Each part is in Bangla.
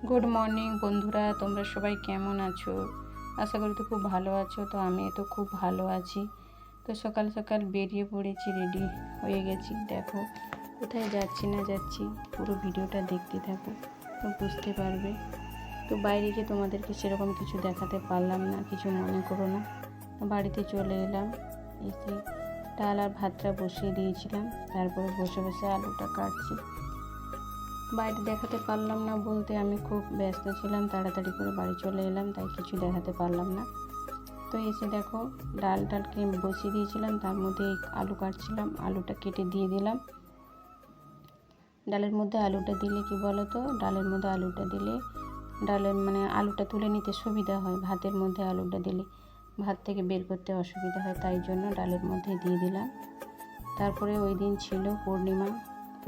গুড মর্নিং বন্ধুরা, তোমরা সবাই কেমন আছো? আশা করি তো খুব ভালো আছো, তো আমি তো খুব ভালো আছি। তো সকাল সকাল বেরিয়ে পড়েছি রেডি হয়ে গেছি। দেখো, কোথায় যাচ্ছি না যাচ্ছি, পুরো ভিডিওটা দেখতে থাকো, তো বুঝতে পারবে। তো বাইরে গিয়ে তোমাদেরকে সেরকম কিছু দেখাতে পারলাম না, কিছু মনে করো না। বাড়িতে চলে এলাম, এসে ডাল আর ভাতটা বসিয়ে দিয়েছিলাম, তারপরে বসে বসে আলুটা কাটছি। বাইরে দেখাতে পারলাম না বলতে আমি খুব ব্যস্ত ছিলাম, তাড়াতাড়ি করে বাড়ি চলে এলাম, তাই কিছু দেখাতে পারলাম না। তো এসে দেখো, ডাল ডালকে বসিয়ে দিয়েছিলাম, তার মধ্যে আলু কাটছিলাম, আলুটা কেটে দিয়ে দিলাম। ডালের মধ্যে আলুটা দিলে কি বলো তো ডালের মধ্যে আলুটা দিলে, ডালের মানে আলুটা তুলে নিতে সুবিধা হয়, ভাতের মধ্যে আলুটা দিলে ভাত থেকে বের করতে অসুবিধা হয়, তাই জন্য ডালের মধ্যে দিয়ে দিলাম। তারপরে ওই দিন ছিল পূর্ণিমা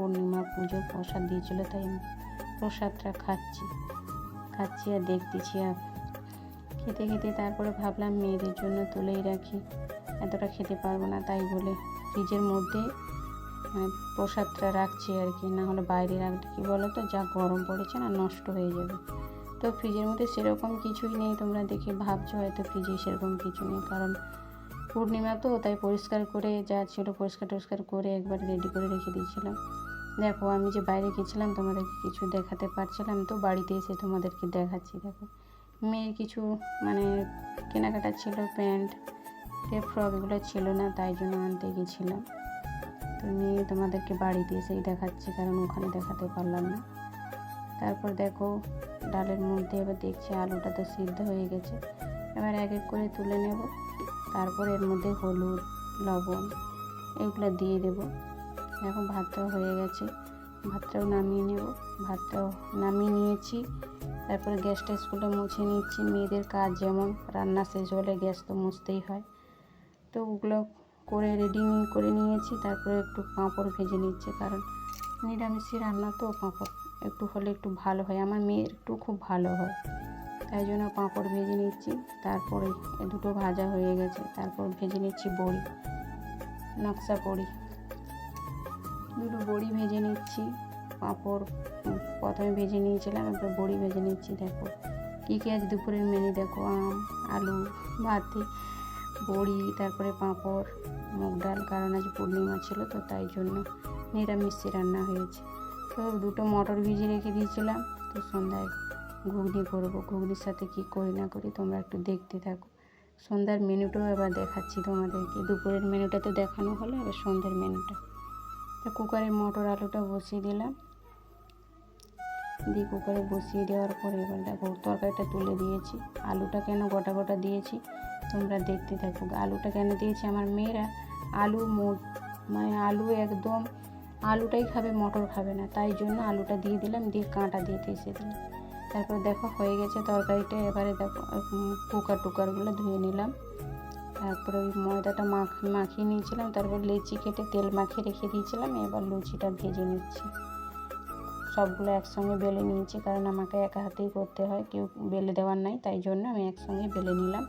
পূর্ণিমা পুজোর প্রসাদ দিয়েছিল, তাই আমি প্রসাদটা খাচ্ছি। খাচ্ছি আর দেখতেছি আর খেতে খেতে তারপরে ভাবলাম মেয়েদের জন্য তুলেই রাখি। এতটা খেতে পারব না তাই বলে ফ্রিজের মধ্যে মানে প্রসাদটা রাখছি আর কি না হলে বাইরে রাখলে কী বলো তো যা গরম পড়েছে না নষ্ট হয়ে যাবে। তো ফ্রিজের মধ্যে সেরকম কিছুই নেই, তোমরা দেখে ভাবছ হয়তো ফ্রিজে সেরকম কিছু নেই, কারণ পূর্ণিমা তো, তাই পরিষ্কার করে যা ছিল পরিষ্কার টরিষ্কার করে একবার রেডি করে রেখে দিয়েছিলাম। দেখো, আমি যে বাইরে গেছিলাম, তোমাদেরকে কিছু দেখাতে পারছিলাম। তো বাড়িতে এসে তোমাদেরকে দেখাচ্ছি, দেখো। মেয়ের কিছু মানে কেনাকাটা ছিল, প্যান্ট ফ্রক এগুলো ছিল না, তাই জন্য আনতে গেছিলাম। তো মেয়ে তোমাদেরকে বাড়িতে এসেই দেখাচ্ছি, কারণ ওখানে দেখাতে পারলাম না। তারপর দেখো, ডালের মধ্যে এবার দেখছি আলুটা তো সিদ্ধ হয়ে গেছে। এবার এক এক করে তুলে নেব। তারপর এর মধ্যে হলুদ, লবণ, এগুলো দিয়ে দেব। এখন ভাতটাও হয়ে গেছে। ভাতটাও নামিয়ে নেব। ভাতটাও নামিয়ে নিয়েছি। তারপরে গ্যাসটা স্কুলে মুছে নিচ্ছি। মেয়েদের কাজ যেমন রান্না শেষ হলে গ্যাস তো মুছতেই হয়। তো ওগুলো করে রেডি করে নিয়েছি। তারপরে একটু পাঁপড় ভেজে নিচ্ছে। কারণ নিরামিষি রান্না তো পাঁপড় একটু হলে একটু ভালো হয়। আমার মেয়ের একটু খুব ভালো হয়। তাই জন্য পাঁপড় ভেজে নিচ্ছি। তারপরে দুটো ভাজা হয়ে গেছে। তারপর ভেজে নিচ্ছি বড়ি, নকশা বড়ি। দুটো বড়ি ভেজে নিচ্ছি, পাঁপড় প্রথমে ভেজে নিয়েছিলাম, এবার বড়ি ভেজে নিচ্ছি, দেখো। কী কী আছে দুপুরের মেনু দেখো, আম, আলু, ভাতে, বড়ি, তারপরে পাঁপড়, মুগ ডাল, কারণ আজ পূর্ণিমা ছিল, তো তাই জন্য নিরামিষি রান্না হয়েছে। তো দুটো মটর ভিজিয়ে রেখে দিয়েছিলাম, তো সন্ধ্যায় ঘুগনি করব। ঘুগনির সাথে কি করি না করি, তোমরা একটু দেখতে থাকো। সন্ধ্যার মেনুটাও এবার দেখাচ্ছি তোমাদেরকে। দুপুরের মেনুটা তো দেখানো হলো, এবার সন্ধ্যার মেনুটা তো কুকারে মটর আলুটা বসিয়ে দিলাম। দিয়ে কুকারে বসিয়ে দেওয়ার পরে এবার দেখো তরকারিটা তুলে দিয়েছি। আলুটা কেন গোটা গোটা দিয়েছি তোমরা দেখতে থাকো। আলুটা কেন দিয়েছি আমার মেয়েরা? আলু মোট মানে আলু একদম, আলুটাই খাবে, মটর খাবে না। তাই জন্য আলুটা দিয়ে দিলাম, দিয়ে কাঁটা দিয়ে এসে দিলাম। তারপর দেখো হয়ে গেছে তরকারিটা। এবারে দেখো কুকার টুকারগুলো ধুয়ে নিলাম। তারপরে ওই ময়দাটা মাখ, মাখিয়ে নিয়েছিলাম, তারপর লেচি কেটে তেল মাখিয়ে রেখে দিয়েছিলাম, এবার লুচিটা ভেজে নিচ্ছি। সবগুলো একসঙ্গে বেলে নিয়েছি, কারণ আমাকে একা হাতেই করতে হয়, কেউ বেলে দেওয়ার নাই, তাই জন্য আমি একসঙ্গে বেলে নিলাম।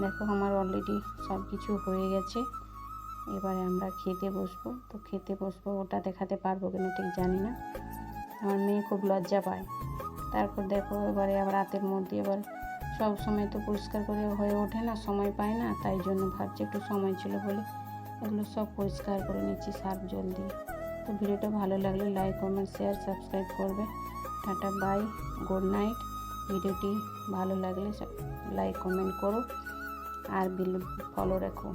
দেখো আমার অলরেডি সব কিছু হয়ে গেছে, এবারে আমরা খেতে বসবো। তো খেতে বসবো, ওটা দেখাতে পারব কিনা ঠিক জানি না। আমার মেয়ে খুব লজ্জা পায়। তারপর দেখো এবারে আবার রাতের মধ্যে এবার সব সময় তো পরিষ্কার করে হয়ে ওঠে না, সময় পায় না, তাই জন্য ভাবছি একটু সময় ছিল বলে এগুলো সব পরিষ্কার করে নিচ্ছি সার্ফ জল দিয়ে। তো ভিডিওটা ভালো লাগলে লাইক কমেন্ট শেয়ার সাবস্ক্রাইব করবে। টাটা বাই গুড নাইট ভিডিওটি ভালো লাগলে লাইক কমেন্ট করো। আর বিল ফলো রাখো।